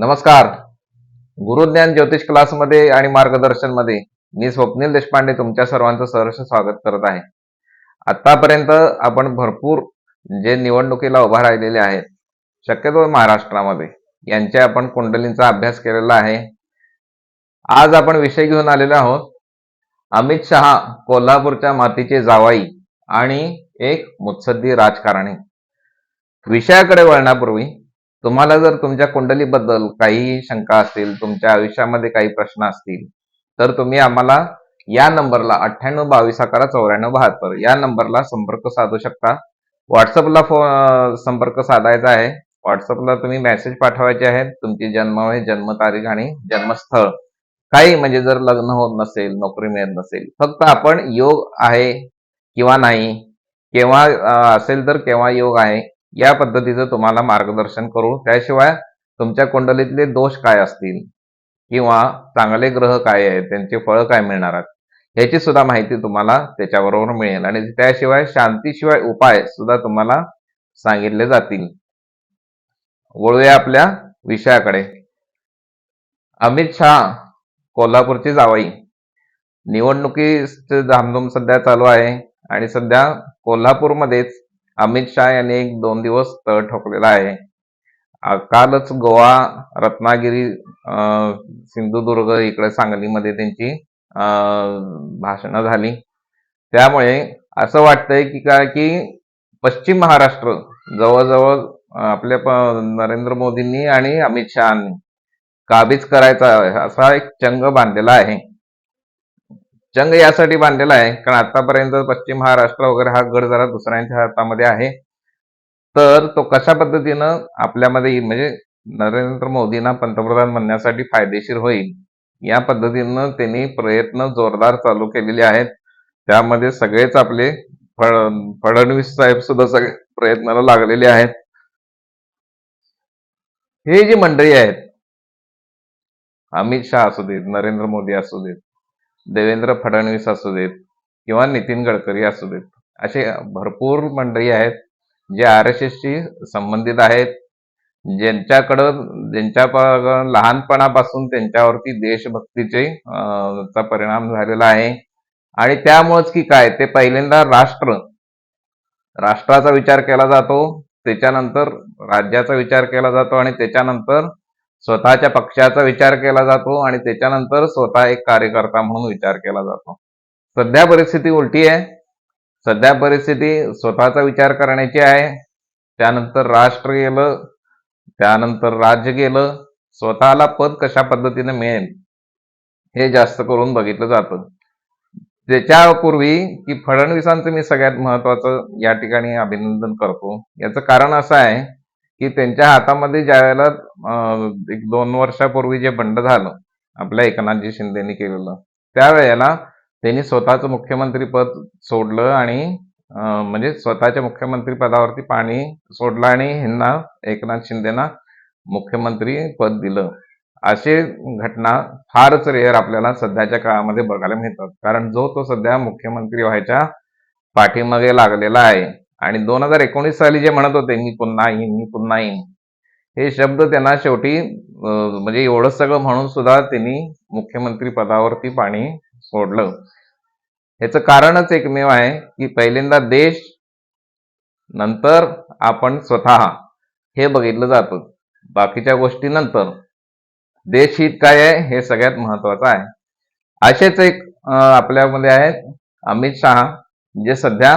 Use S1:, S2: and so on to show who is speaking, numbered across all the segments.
S1: नमस्कार. गुरुज्ञान ज्योतिष क्लासमध्ये आणि मार्गदर्शनमध्ये मी स्वप्नील देशपांडे तुमच्या सर्वांचं सहर्ष स्वागत करत आहे. आतापर्यंत आपण भरपूर जे निवडणुकीला उभा राहिलेले आहेत शक्यतो महाराष्ट्रामध्ये यांचे आपण कुंडलींचा अभ्यास केलेला आहे. आज आपण विषय घेऊन आलेलो आहोत अमित शहा कोल्हापूरच्या मातीचे जावाई आणि एक मुत्सद्दी राजकारणी. विषयाकडे वळण्यापूर्वी तुम्हाला जर तुमच्या कुंडलीबद्दल काही शंका असतील तुमच्या आयुष्यामध्ये काही प्रश्न असतील तर तुम्ही आम्हाला या नंबरला अठ्ठ्याण्णव बावीस अकरा चौऱ्याण्णव बहात्तर या नंबरला संपर्क साधू शकता. व्हॉट्सअपला फो संपर्क साधायचा आहे. व्हॉट्सअपला तुम्ही मेसेज पाठवायचे आहेत. तुमची जन्मवेळ जन्मतारीख आणि जन्मस्थळ. काही म्हणजे जर लग्न होत नसेल नोकरी मिळत नसेल फक्त आपण योग आहे किंवा नाही केव्हा असेल तर केव्हा योग आहे या पद्धतीचं तुम्हाला मार्गदर्शन करू. त्याशिवाय तुमच्या कुंडलीतले दोष काय असतील किंवा चांगले ग्रह काय आहेत त्यांचे फळ काय मिळणार आहेत याची सुद्धा माहिती तुम्हाला त्याच्याबरोबर मिळेल. आणि त्याशिवाय शांतीशिवाय उपाय सुद्धा तुम्हाला सांगितले जातील. वळूया आपल्या विषयाकडे. अमित शहा कोल्हापूरची जावई. निवडणुकीची धामधूम सध्या चालू आहे आणि सध्या कोल्हापूरमध्येच अमित शहा यांनी एक दोन दिवस तळ ठोकलेला आहे. कालच गोवा रत्नागिरी सिंधुदुर्ग इकडे सांगलीमध्ये त्यांची भाषणं झाली. त्यामुळे असं वाटतंय की काय की पश्चिम महाराष्ट्र जवळजवळ आपल्या प- नरेंद्र मोदींनी आणि अमित शहानी काबीज करायचा असा एक चंग बांधलेला आहे. जंग यासाठी बांधलेला आहे. कारण आतापर्यंत पश्चिम महाराष्ट्र वगैरे हा गड जरा दुसऱ्यांच्या हातामध्ये आहे. तर तो कशा पद्धतीनं आपल्यामध्ये म्हणजे नरेंद्र मोदींना पंतप्रधान बनण्यासाठी फायदेशीर होईल? या पद्धतीनं त्यांनी प्रयत्न जोरदार चालू केलेले आहेत. त्यामध्ये सगळेच आपले फड- फडणवीस साहेब सुद्धा सगळे प्रयत्नाला लागलेले आहेत. हे जी मंडळी आहेत अमित शहा असू देत नरेंद्र मोदी असू देत देवेंद्र फडणवीस असू देत किंवा नितीन गडकरी असू देत असे भरपूर मंडळी आहेत जे आर एस एसशी संबंधित आहेत ज्यांच्याकडं ज्यांच्या लहानपणापासून त्यांच्यावरती देशभक्तीचे चा परिणाम झालेला आहे. आणि त्यामुळेच की काय ते पहिल्यांदा राष्ट्र राष्ट्राचा विचार केला जातो त्याच्यानंतर राज्याचा विचार केला जातो आणि त्याच्यानंतर स्वतःच्या पक्षाचा विचार केला जातो आणि त्याच्यानंतर स्वतः एक कार्यकर्ता म्हणून विचार केला जातो. सध्या परिस्थिती उलटी आहे. सध्या परिस्थिती स्वतःचा विचार करण्याची आहे. त्यानंतर राष्ट्र गेलं त्यानंतर राज्य गेलं स्वतःला पद कशा पद्धतीने मिळेल हे जास्त करून बघितलं जातं. त्याच्यापूर्वी की फडणवीसांचं मी सगळ्यात महत्वाचं या ठिकाणी अभिनंदन करतो. याचं कारण असं आहे की त्यांच्या हातामध्ये ज्या वेळेला एक दोन वर्षापूर्वी जे बंड झालं आपल्या एकनाथजी शिंदेनी केलेलं त्यावेळेला त्यांनी स्वतःचं मुख्यमंत्रीपद सोडलं आणि म्हणजे स्वतःच्या मुख्यमंत्री पदावरती पाणी सोडलं आणि ह्यांना एकनाथ शिंदेना मुख्यमंत्री पद दिलं. असे घटना फारच रेअर आपल्याला सध्याच्या काळामध्ये बघायला मिळतात. कारण जो तो सध्या मुख्यमंत्री व्हायच्या पाठीमागे लागलेला आहे आणि दोन हजार एकोणीस साली जे म्हणत होते मी पुन्हा येईन मी पुन्हा येईन हे शब्द त्यांना शेवटी म्हणजे एवढं सगळं म्हणून सुद्धा त्यांनी मुख्यमंत्री पदावरती पाणी सोडलं. ह्याचं कारणच एकमेव आहे की पहिल्यांदा देश नंतर आपण स्वतः हे बघितलं जातं. बाकीच्या गोष्टी नंतर. देश हित काय आहे हे सगळ्यात महत्वाचं आहे. असेच एक आपल्यामध्ये आहेत अमित शहा जे सध्या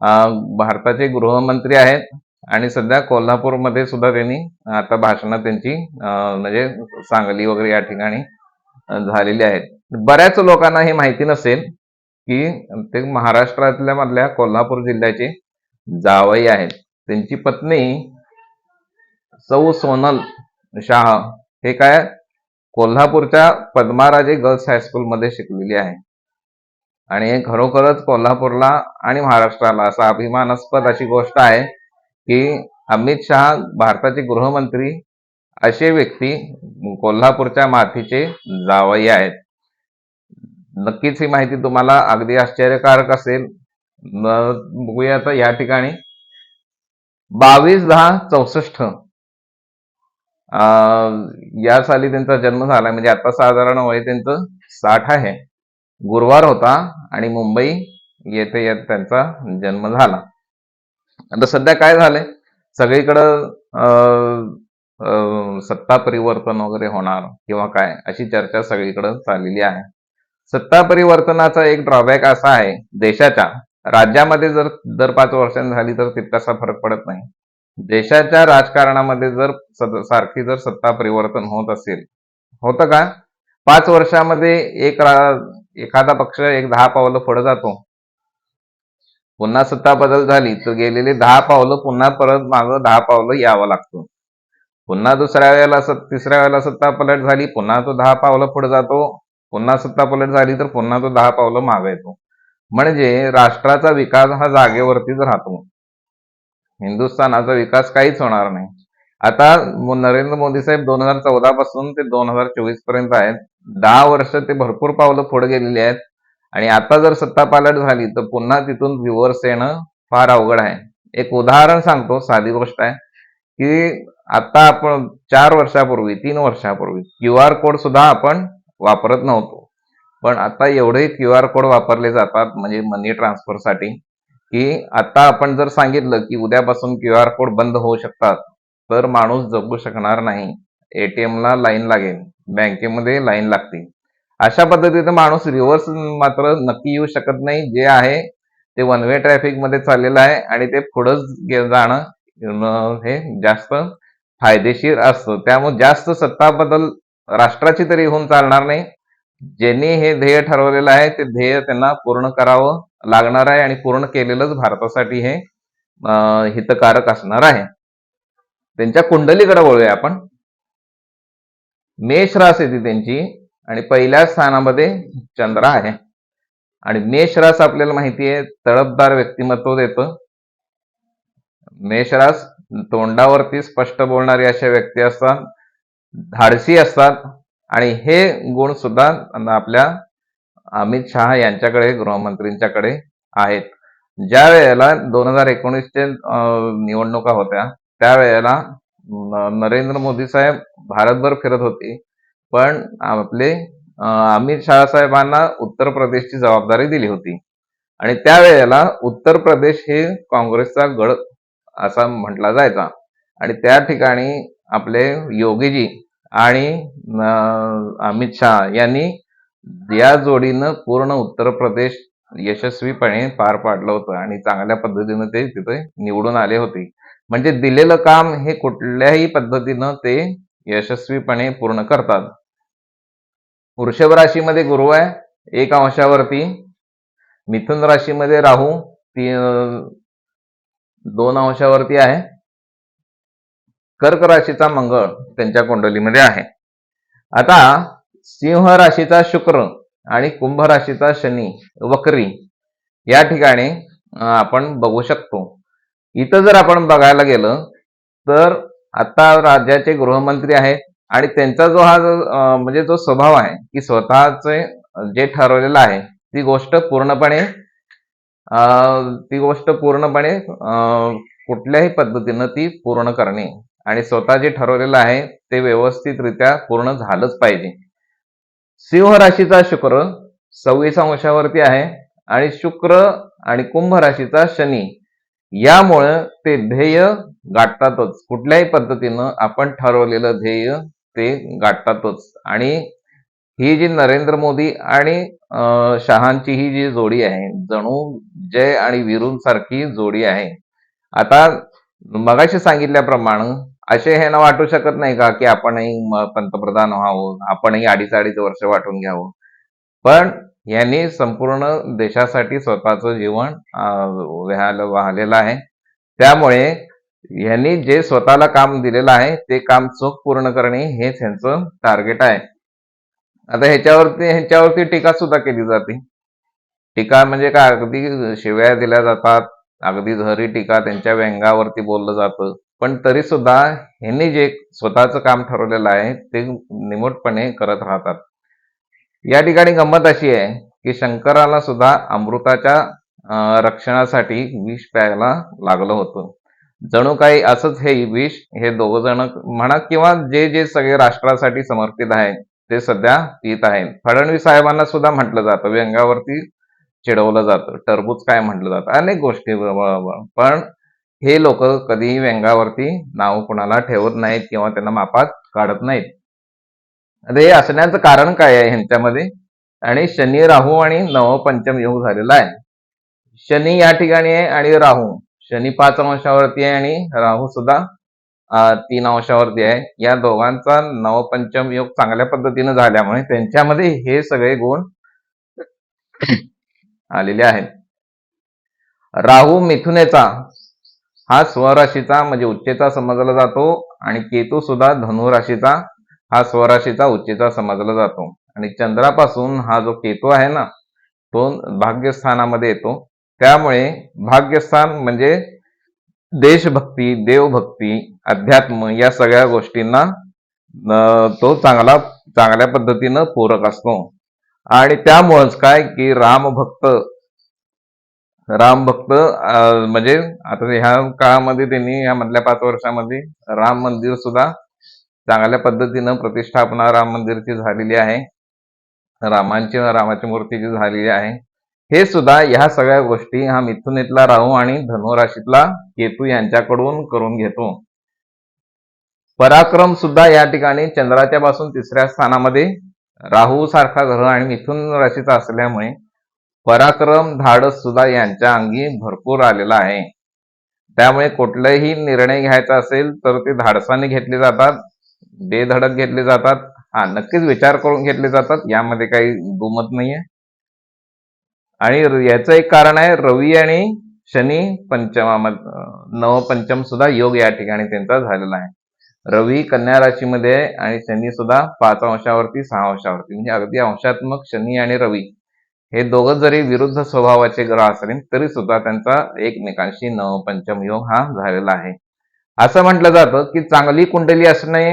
S1: भारताचे गृहमंत्री आहेत आणि सध्या कोल्हापूरमध्ये सुद्धा त्यांनी आता भाषणं त्यांची म्हणजे सांगली वगैरे या ठिकाणी झालेली आहेत. बऱ्याच लोकांना हे माहिती नसेल की ते महाराष्ट्रातल्या मधल्या कोल्हापूर जिल्ह्याचे जावई आहेत. त्यांची पत्नी सौ सोनल शाह हे काय कोल्हापूरच्या पद्माराजे गर्ल्स हायस्कूलमध्ये शिकलेली आहे. आणि हे खरोखरच कोल्हापूरला आणि महाराष्ट्राला असा अभिमानास्पद अशी गोष्ट आहे की अमित शहा भारताचे गृहमंत्री असे व्यक्ती कोल्हापूरच्या मातीचे जावई आहेत. नक्कीच ही माहिती तुम्हाला अगदी आश्चर्यकारक असेल. बघूया आता या ठिकाणी. बावीस दहा चौसष्ट. अं, या साली त्यांचा जन्म झाला म्हणजे आता साधारण वय त्यांचं साठ आहे. गुरुवार होता आणि मुंबई येथे येत त्यांचा जन्म झाला. आता सध्या काय झालंय? सगळीकडं सत्ता परिवर्तन वगैरे होणार किंवा काय अशी चर्चा सगळीकडं चाललेली आहे. सत्ता परिवर्तनाचा एक ड्रॉबॅक असा आहे देशाच्या राज्यामध्ये जर दर पाच वर्षांनी झाली तर तितकासा फरक पडत नाही. देशाच्या राजकारणामध्ये जर सारखी जर सत्ता परिवर्तन होत असेल होतं का? पाच वर्षामध्ये एक एखादा पक्ष एक दहा पावलं पुढे जातो. पुन्हा सत्ता बदल झाली तर गेलेले दहा पावलं पुन्हा परत मागं दहा पावलं यावं लागतं. पुन्हा दुसऱ्या वेळेला तिसऱ्या वेळेला सत्ता पलट झाली पुन्हा तो दहा पावलं पुढे जातो. पुन्हा सत्ता पलट झाली तर पुन्हा तो दहा पावलं मागे येतो. म्हणजे राष्ट्राचा विकास हा जागेवरतीच राहतो. हिंदुस्थानाचा विकास काहीच होणार नाही. आता नरेंद्र मोदी साहेब दोन हजार चौदा पासून ते दोन हजार चोवीसपर्यंत आहेत. दहा वर्ष ते भरपूर पावलं पुढे गेलेली आहेत. आणि आता जर सत्ता पालट झाली तर पुन्हा तिथून रिव्हर्स येणं फार अवघड आहे. एक उदाहरण सांगतो साधी गोष्ट आहे की आता आपण चार वर्षापूर्वी तीन वर्षापूर्वी क्यू आर कोड सुद्धा आपण वापरत नव्हतो. पण आता एवढे क्यू आर कोड वापरले जातात म्हणजे मनी ट्रान्सफरसाठी की आता आपण जर सांगितलं की उद्यापासून क्यू आर कोड बंद होऊ शकतात तर माणूस जगू शकणार नाही. एटीएम ला लाईन लागेल. बँकेमध्ये लाईन लागते अशा पद्धतीने माणूस रिव्हर्स मात्र नक्की येऊ शकत नाही. जे आहे ते वन वे ट्रॅफिकमध्ये चाललेलं आहे आणि ते पुढंच जाणं हे जास्त फायदेशीर असतं. त्यामुळे जास्त सत्ता बदल राष्ट्राची तरी होऊन चालणार नाही. ज्यांनी हे ध्येय ठरवलेलं आहे ते ध्येय त्यांना पूर्ण करावं लागणार आहे आणि पूर्ण केलेलंच भारतासाठी हे हितकारक असणार आहे. त्यांच्या कुंडलीकडे वळूया आपण. मेष रास येते त्यांची आणि पहिल्या स्थानामध्ये चंद्र आहे. आणि मेष रास आपल्याला माहिती आहे तळपदार व्यक्तिमत्व देतं. मेष रास तोंडावरती स्पष्ट बोलणारी अशा व्यक्ती असतात धाडसी असतात. आणि हे गुण सुद्धा आपल्या अमित शहा यांच्याकडे गृहमंत्रींच्याकडे आहेत. ज्या वेळेला दोन हजार एकोणीसचे निवडणुका होत्या त्यावेळेला नरेंद्र मोदी साहेब भारतभर फिरत होते. पण आपले अमित शाह साहेबांना उत्तर प्रदेशची जबाबदारी दिली होती. आणि त्यावेळेला उत्तर प्रदेश हे काँग्रेसचा गड असा म्हटला जायचा. आणि त्या ठिकाणी आपले योगीजी आणि अमित शहा यांनी या जोडीनं पूर्ण उत्तर प्रदेश यशस्वीपणे पार पाडलं होतं. आणि चांगल्या पद्धतीनं ते तिथे निवडून आले होते. म्हणजे दिलेलं काम हे कुठल्याही पद्धतीनं ते यशस्वीपणे पूर्ण करतात. वृषभ राशीमध्ये गुरु आहे एक अंशावरती. मिथुन राशीमध्ये राहू ती दोन अंशावरती आहे. कर्क राशीचा मंगळ त्यांच्या कुंडलीमध्ये आहे. आता सिंह राशीचा शुक्र आणि कुंभ राशीचा शनी वक्री या ठिकाणी आपण बघू शकतो. इथं जर आपण बघायला गेलं तर आता राज्याचे गृहमंत्री आहेत आणि त्यांचा जो हा जो, म्हणजे जो स्वभाव आहे की स्वतःचे जे ठरवलेलं आहे ती गोष्ट पूर्णपणे ती गोष्ट पूर्णपणे कुठल्याही पद्धतीनं ती पूर्ण करणे आणि स्वतः जे ठरवलेलं आहे ते व्यवस्थितरित्या पूर्ण झालंच पाहिजे. सिंह राशीचा शुक्र सव्वीस अंशावरती आहे आणि शुक्र आणि कुंभ राशीचा शनी यामुळं ते ध्येय गाठतातच. कुठल्याही पद्धतीनं आपण ठरवलेलं ध्येय ते गाठतातच. आणि ही जी नरेंद्र मोदी आणि शहांची ही जी जोडी आहे जणू जय आणि विरूंसारखी जोडी आहे. आता मगाशी सांगितल्याप्रमाणे असे हे ना वाटू शकत नाही का की आपणही पंतप्रधान व्हावं आपणही अडीच अडीच वर्ष वाटून घ्यावं. पण यांनी संपूर्ण देशासाठी स्वतःचं जीवन वाहलेलं आहे. त्यामुळे यांनी जे स्वतःला काम दिलेलं आहे ते काम चोख पूर्ण करणे हेच ह्यांचं टार्गेट आहे. आता ह्याच्यावरती ह्यांच्यावरती टीका सुद्धा केली जाते. टीका म्हणजे काय? अगदी शिव्या दिल्या जातात अगदी झरी टीका त्यांच्या व्यंगावरती बोललं जातं. पण तरी सुद्धा ह्यांनी जे स्वतःचं काम ठरवलेलं आहे ते निमूटपणे करत राहतात. या ठिकाणी गंमत अशी आहे की शंकराला सुद्धा अमृताच्या रक्षणासाठी विष प्यायला लागलं होतं. जणू काही असंच हे विष हे दोघ जण म्हणा किंवा जे जे सगळे राष्ट्रासाठी समर्पित आहेत ते सध्या पित आहेत. फडणवीस साहेबांना सुद्धा म्हटलं जातं व्यंगावरती चिडवलं जातं. टरबूज काय म्हटलं जातं? अनेक गोष्टी पण हे लोक कधीही व्यंगावरती नाव कुणाला ठेवत नाहीत किंवा त्यांना मापात काढत नाहीत. आता हे असण्याचं कारण काय आहे ह्यांच्यामध्ये? आणि शनी राहू आणि नवपंचम योग झालेला आहे. शनी या ठिकाणी आहे आणि राहू. शनी पाच अंशावरती आहे आणि राहू सुद्धा तीन अंशावरती आहे. या दोघांचा नवपंचम योग चांगल्या पद्धतीने झाल्यामुळे त्यांच्यामध्ये हे सगळे गुण आलेले आहेत. राहू मिथुनेचा हा स्वराशीचा म्हणजे उच्चेचा समजला जातो. आणि केतू सुद्धा धनुराशीचा हा स्वराशीचा उच्चेचा समजला जातो. आणि चंद्रापासून हा जो केतू आहे ना तो भाग्यस्थानामध्ये येतो. त्यामुळे भाग्यस्थान म्हणजे देशभक्ती देवभक्ती अध्यात्म या सगळ्या गोष्टींना अं, तो चांगला चांगल्या पद्धतीनं पूरक असतो. आणि त्यामुळंच काय की रामभक्त रामभक्त म्हणजे आता ह्या काळामध्ये त्यांनी या मधल्या पाच वर्षामध्ये राम मंदिर सुद्धा चांगल्या पद्धतीनं प्रतिष्ठापना राम मंदिरची झालेली आहे. रामांची रामाची मूर्तीची झालेली आहे. हे सुद्धा ह्या सगळ्या गोष्टी हा मिथुनीतला राहू आणि धनुराशीतला केतू यांच्याकडून करून घेतो. पराक्रम सुद्धा या ठिकाणी चंद्राच्या पासून तिसऱ्या स्थानामध्ये राहू सारखा ग्रह आणि मिथुन राशीचा असल्यामुळे पराक्रम धाडस सुद्धा यांच्या अंगी भरपूर आलेला आहे. त्यामुळे कुठलाही निर्णय घ्यायचा असेल तर ते धाडसाने घेतले जातात. बेधडक घेतले जातात. हा नक्कीच विचार करून घेतले जातात. यामध्ये काही दुमत नाहीये. आणि याचं एक कारण आहे रवी आणि शनी पंचमामध्ये नवपंचम सुद्धा योग या ठिकाणी त्यांचा झालेला आहे. रवी कन्या राशीमध्ये आणि शनी सुद्धा पाच अंशावरती सहा अंशावरती म्हणजे अगदी अंशात्मक शनी आणि रवी. हे दोघं जरी विरुद्ध स्वभावाचे ग्रह असले तरी सुद्धा त्यांचा एकमेकांशी नवपंचम योग हा झालेला आहे. असं म्हटलं जातं की चांगली कुंडली असणे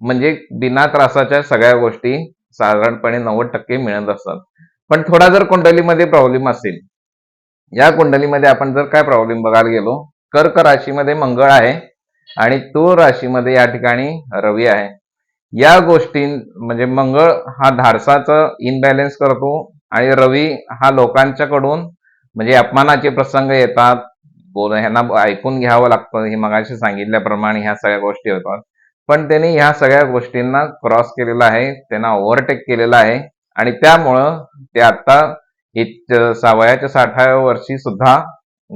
S1: म्हणजे बिना त्रासाच्या सगळ्या गोष्टी साधारणपणे नव्वद टक्के मिळत असतात. पण थोडा जर कुंडलीमध्ये प्रॉब्लेम असेल या कुंडलीमध्ये आपण जर काय प्रॉब्लेम बघायला गेलो कर्क राशीमध्ये मंगळ आहे आणि तो राशीमध्ये या ठिकाणी रवी आहे. या गोष्टी म्हणजे मंगळ हा धाडसाचं इनबॅलेन्स करतो आणि रवी हा लोकांच्याकडून म्हणजे अपमानाचे प्रसंग येतात. बोल ह्यांना ऐकून घ्यावं लागतं. हे मगाशी सांगितल्याप्रमाणे ह्या सगळ्या गोष्टी होतात. पण त्यांनी ह्या सगळ्या गोष्टींना क्रॉस केलेला आहे त्यांना ओव्हरटेक केलेला आहे. आणि त्यामुळं ते आता इत- वयाच्या साठाव्या वर्षी सुद्धा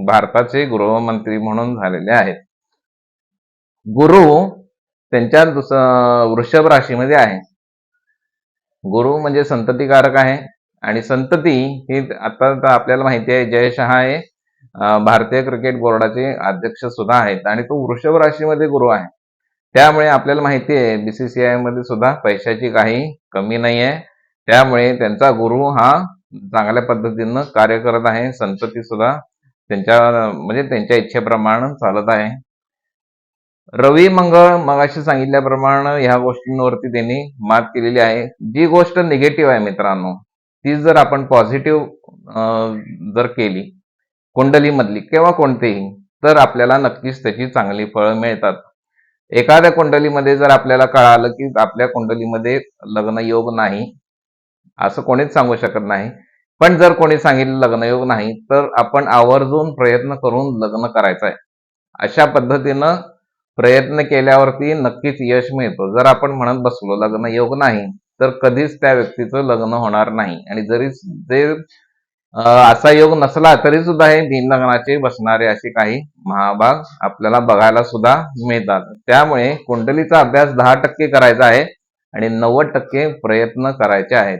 S1: भारताचे गृहमंत्री म्हणून झालेले आहेत. गुरु त्यांच्या दुस- वृषभ राशीमध्ये आहे. गुरु म्हणजे संततीकारक आहे. आणि संतती ही आता आपल्याला माहिती आहे जय शहा हे भारतीय क्रिकेट बोर्डाचे अध्यक्ष सुद्धा आहेत. आणि तो वृषभ राशीमध्ये गुरु आहे. त्यामुळे आपल्याला माहिती आहे बीसीसीआयमध्ये सुद्धा पैशाची काही कमी नाही आहे त्यामुळे त्यांचा गुरु हा चांगल्या पद्धतीनं कार्य करत आहे. संतती सुद्धा त्यांच्या म्हणजे त्यांच्या इच्छेप्रमाणे चालत आहे. रवी मंगळ मगाशी सांगितल्याप्रमाणे ह्या गोष्टींवरती त्यांनी मात केलेली आहे. जी गोष्ट निगेटिव्ह आहे मित्रांनो ती जर आपण पॉझिटिव्ह जर केली कुंडलीमधली किंवा कोणतेही तर आपल्याला नक्कीच त्याची चांगली फळं मिळतात. एखाद्या कुंडलीमध्ये जर आपल्याला कळालं की आपल्या कुंडलीमध्ये लग्न योग नाही असं कोणीच सांगू शकत नाही. पण जर कोणी सांगितलं लग्नयोग नाही तर आपण आवर्जून प्रयत्न करून लग्न करायचं आहे अशा पद्धतीनं प्रयत्न केल्यावरती नक्कीच यश मिळतो. जर आपण म्हणत बसलो लग्न योग नाही तर कधीच त्या व्यक्तीचं लग्न होणार नाही. आणि जरी जे असा योग नसला तरी सुद्धा हे भिन्नगणाचे लग्नाचे बसणारे असे काही महाभाग आपल्याला बघायला सुद्धा मिळतात. त्यामुळे कुंडलीचा अभ्यास दहा टक्के करायचा आहे आणि नव्वद टक्के प्रयत्न करायचे आहेत.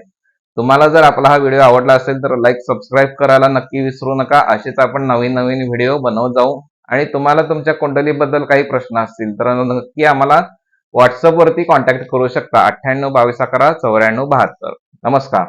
S1: तुम्हाला जर आपला हा व्हिडिओ आवडला असेल तर लाईक सबस्क्राईब करायला नक्की विसरू नका. असेच आपण नवीन नवीन व्हिडिओ बनवत जाऊ. आणि तुम्हाला तुमच्या कुंडलीबद्दल काही प्रश्न असतील तर नक्की आम्हाला व्हॉट्सअपवरती कॉन्टॅक्ट करू शकता. अठ्ठ्याण्णव बावीस अकरा चौऱ्याण्णव बहात्तर. नमस्कार.